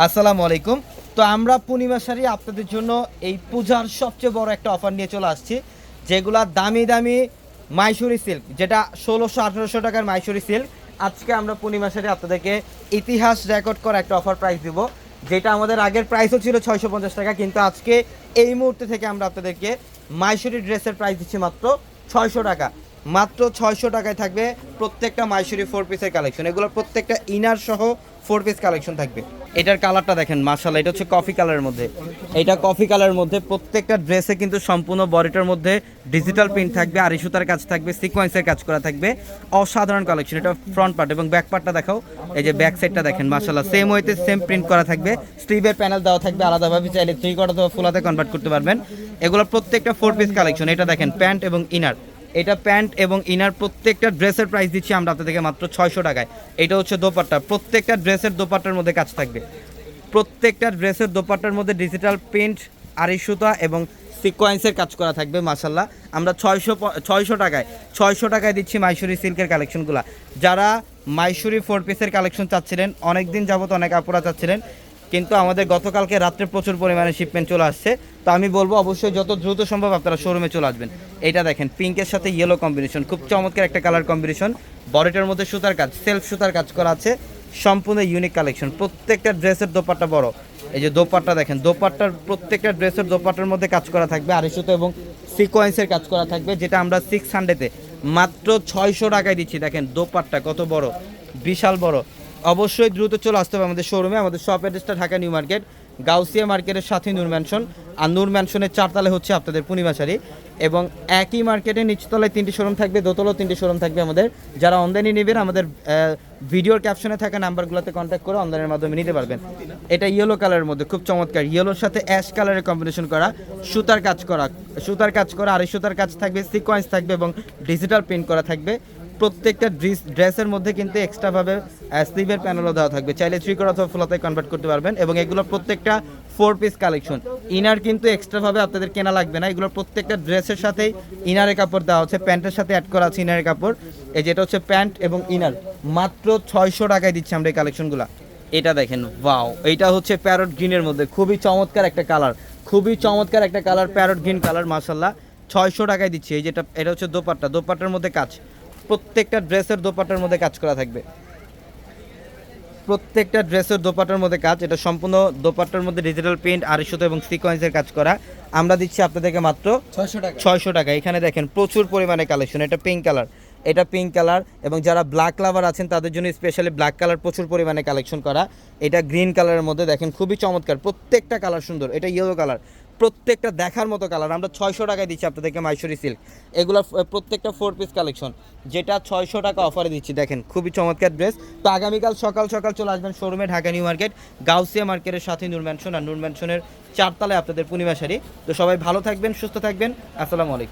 আসসালামু আলাইকুম। তো আমরা পূর্ণিমা শাড়ি আপনাদের জন্য এই পূজার সবচেয়ে বড় একটা অফার নিয়ে চলে আসছি, যেগুলা দামি দামি মাইসুরি সিল্ক যেটা ষোলোশো আঠেরোশো টাকার মাইসুরি সিল্ক আজকে আমরা পূর্ণিমা শাড়ি আপনাদেরকে ইতিহাস রেকর্ড করা একটা অফার প্রাইস দিব, যেটা আমাদের আগের প্রাইসও ছিল ছয়শো পঞ্চাশ টাকা, কিন্তু আজকে এই মুহূর্তে থেকে আমরা আপনাদেরকে মাইসুরি ড্রেসের প্রাইস দিচ্ছি মাত্র ছয়শো টাকা। মাত্র ছয়শো টাকায় থাকবে প্রত্যেকটা মাইসুরি ফোর পিসের কালেকশন এগুলো প্রত্যেকটা ইনার সহ ফোর পিস কালেকশন থাকবে। এটার কালারটা দেখেন মার্শাল এটা হচ্ছে কফি কালারের মধ্যে। এটা কফি কালারের মধ্যে প্রত্যেকটা ড্রেসে কিন্তু সম্পূর্ণ বডিটার মধ্যে ডিজিটাল প্রিন্ট থাকবে, আর সুতার কাজ থাকবে সিকোয়েন্সের কাজ করা থাকবে। অসাধারণ কালেকশন এটা ফ্রন্ট পার্ট এবং ব্যাক পার্টটা দেখাও। এই যে ব্যাক সাইডটা দেখেন মার্শাল্লাহ সেম ওয়েতে সেম প্রিন্ট করা থাকবে। স্লিভের প্যানেল দেওয়া থাকবে, আলাদাভাবে চাইলে থ্রি কটা ফুলাতে কনভার্ট করতে পারবেন। এগুলো প্রত্যেকটা ফোর পিস কালেকশন এটা দেখেন প্যান্ট এবং ইনার এটা প্যান্ট এবং ইনার প্রত্যেকটা ড্রেসের প্রাইস দিচ্ছি আমরা আপনাদেরকে মাত্র ছয়শো টাকায়। এটা হচ্ছে দোপাট্টা। প্রত্যেকটা ড্রেসের দোপাট্টার মধ্যে কাজ থাকবে। প্রত্যেকটা ড্রেসের দোপাট্টার মধ্যে ডিজিটাল প্রিন্ট আড়াই সুতা এবং সিকোয়েন্সের কাজ করা থাকবে মাসাল্লাহ আমরা ছয়শো ছয়শো টাকায় ছয়শো টাকায় দিচ্ছি মাইসুরি সিল্কের কালেকশনগুলো যারা মাইসুরি ফোর পিসের কালেকশন চাচ্ছিলেন অনেক দিন যাবত অনেক আপুরা চাচ্ছিলেন। কিন্তু আমাদের গতকালকে রাত্রে প্রচুর পরিমাণে শিপমেন্ট চলে আসছে। তো আমি বলব অবশ্যই যত দ্রুত সম্ভব আপনারা শোরুমে চলে আসবেন। এটা দেখেন পিঙ্কের সাথে ইয়েলো কম্বিনেশন খুব চমৎকার একটা কালার কম্বিনেশন বডিটার মধ্যে সুতার কাজ সেলফ সুতার কাজ করা আছে। সম্পূর্ণ ইউনিক কালেকশন প্রত্যেকটা ড্রেসের দোপাট্টা বড়। এই যে দোপাট্টা দেখেন, দোপাট্টার প্রত্যেকটা ড্রেসের দোপাট্টার মধ্যে কাজ করা থাকবে, আড়াইশো এবং সিকোয়েন্সের কাজ করা থাকবে, যেটা আমরা সিক্স হান্ড্রেডে মাত্র ছয়শো টাকায় দিচ্ছি, দেখেন দোপাট্টা কত বড়, বিশাল বড়। অবশ্যই দ্রুত চলে আসতে হবে আমাদের শোরুমে আমাদের শপ অ্যাড্রেসটা ঢাকা নিউ মার্কেট, গাউসিয়া মার্কেটের সাথে নূর ম্যানশন আর নূর ম্যানশনের চারতলে হচ্ছে আপনাদের পূর্ণিমা শাড়ি এবং একই মার্কেটে নিচতলায় তিনটি শোরুম থাকবে দোতলাও তিনটি শোরুম থাকবে আমাদের। যারা অনলাইনে নেবেন, আমাদের ভিডিওর ক্যাপশনে থাকা নাম্বারগুলোতে কন্ট্যাক্ট করে অনলাইনের মাধ্যমে নিতে পারবেন। এটা ইয়েলো কালারের মধ্যে, খুব চমৎকার। ইয়েলোর সাথে অ্যাশ কালারের কম্বিনেশন করা, সুতার কাজ করা, সুতার কাজ করা আর সুতার কাজ থাকবে সিকোয়েন্স থাকবে এবং ডিজিটাল প্রিন্ট করা থাকবে। প্রত্যেকটা ড্রেস ড্রেসের মধ্যে কিন্তু এক্সট্রাভাবে স্লিভের প্যানেলও দেওয়া থাকবে। চাইলে থ্রি কর অথবা ফুলাতে কনভার্ট করতে পারবেন এবং এগুলো প্রত্যেকটা ফোর পিস কালেকশন ইনার কিন্তু এক্সট্রাভাবে আপনাদের কেনা লাগবে না। এগুলো প্রত্যেকটা ড্রেসের সাথেই ইনারের কাপড় দেওয়া হচ্ছে। প্যান্টের সাথে অ্যাড করা আছে ইনারের কাপড়। এই যেটা হচ্ছে প্যান্ট এবং ইনার মাত্র ছয়শো টাকায় দিচ্ছি আমরা এই কালেকশনগুলো এটা দেখেন ওয়াও এইটা হচ্ছে প্যারট গ্রিনের মধ্যে। খুবই চমৎকার একটা কালার খুবই চমৎকার একটা কালার প্যারট গ্রিন কালার মার্শাল্লাহ ছয়শো টাকায় দিচ্ছি। এই যেটা, এটা হচ্ছে দোপাট্টা। দোপাট্টার মধ্যে কাজ। প্রত্যেকটা ড্রেসের দোপাট্টার মধ্যে কাজ করা থাকবে। প্রত্যেকটা ড্রেসের দোপাট্টার মধ্যে কাজ এটা সম্পূর্ণ দোপাট্টার মধ্যে ডিজিটাল প্রিন্ট আড়াইশোতে এবং সিকোয়েন্সের কাজ করা। আমরা দিচ্ছি আপনাদেরকে মাত্র ছয়শো টাকা। ছয়শো টাকা। এখানে দেখেন প্রচুর পরিমাণে কালেকশন এটা পিঙ্ক কালার এটা পিঙ্ক কালার এবং যারা ব্ল্যাক লাভার আছেন তাদের জন্য স্পেশালি ব্ল্যাক কালার প্রচুর পরিমাণে কালেকশন করা। এটা গ্রিন কালারের মধ্যে দেখেন খুবই চমৎকার। প্রত্যেকটা কালার সুন্দর এটা ইয়েলো কালার প্রত্যেকটা দেখার মতো কালার আমরা ছয়শো টাকায় দিচ্ছি আপনাদেরকে মাইসুরি সিল্ক এগুলো প্রত্যেকটা ফোর পিস কালেকশন যেটা ছয়শো টাকা অফারে দিচ্ছি, দেখেন, খুবই চমৎকার ড্রেস তো আগামীকাল সকাল সকাল চলে আসবেন শোরুমে ঢাকা নিউ মার্কেট গাউসিয়া মার্কেটের সাথে নূর ম্যানশন আর নূর ম্যানশনের চারতলায় আপনাদের পূর্ণিমা শাড়ি। তো সবাই ভালো থাকবেন, সুস্থ থাকবেন। আসসালামু আলাইকুম।